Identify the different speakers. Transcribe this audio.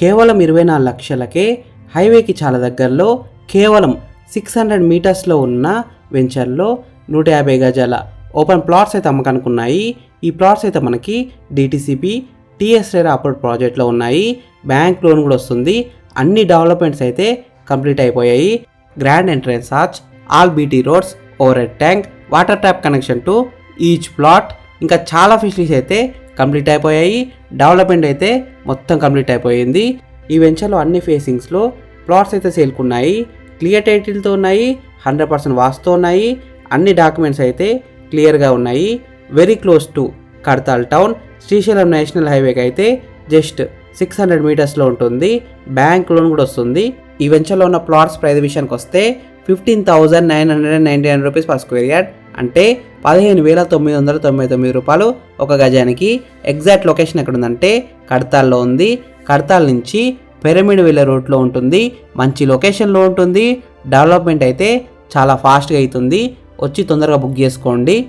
Speaker 1: కేవలం ఇరవై నాలుగు లక్షలకే హైవేకి చాలా దగ్గరలో కేవలం సిక్స్ హండ్రెడ్ మీటర్స్లో ఉన్న వెంచర్లో నూట యాభై గజాల ఓపెన్ ప్లాట్స్ అయితే అమ్మకనుకున్నాయి. ఈ ప్లాట్స్ అయితే మనకి డిటిసిపి టీఎస్ రేరా అప్రోడ్ ప్రాజెక్ట్లో ఉన్నాయి. బ్యాంక్ లోన్ కూడా వస్తుంది. అన్ని డెవలప్మెంట్స్ అయితే కంప్లీట్ అయిపోయాయి. Grand entrance arch all BT roads overhead tank water tap connection to each plot. ఇంకా చాలా ఫెసిలిటీస్ అయితే కంప్లీట్ అయిపోయాయి. డెవలప్మెంట్ అయితే మొత్తం కంప్లీట్ అయిపోయింది. ఈ వెంచర్లో అన్ని ఫేసింగ్స్లో ప్లాట్స్ అయితే సేల్కున్నాయి. క్లియర్ టైటిల్తో ఉన్నాయి హండ్రెడ్ పర్సెంట్ వాస్తో ఉన్నాయి. అన్ని డాక్యుమెంట్స్ అయితే క్లియర్గా ఉన్నాయి. Very close to Kadthal town Srisailam national హైవేకి అయితే జస్ట్ సిక్స్ హండ్రెడ్ మీటర్స్లో ఉంటుంది. బ్యాంక్ లోన్ కూడా వస్తుంది. ఈ వెంచర్లో ఉన్న ప్లాట్స్ ప్రైస్ విషయానికి వస్తే fifteen thousand nine hundred and ninety nine rupees per square yard. అంటే పదిహేను వేల తొమ్మిది వందల తొంభై తొమ్మిది రూపాయలు ఒక గజానికి. ఎగ్జాక్ట్ లొకేషన్ ఎక్కడ ఉందంటే కడతాల్లో ఉంది. కడతాల్ నుంచి పిరమిడ్ వెళ్ళే రోడ్లో ఉంటుంది. మంచి లొకేషన్లో ఉంటుంది. డెవలప్మెంట్ అయితే చాలా ఫాస్ట్గా అవుతుంది. వచ్చి తొందరగా బుక్ చేసుకోండి.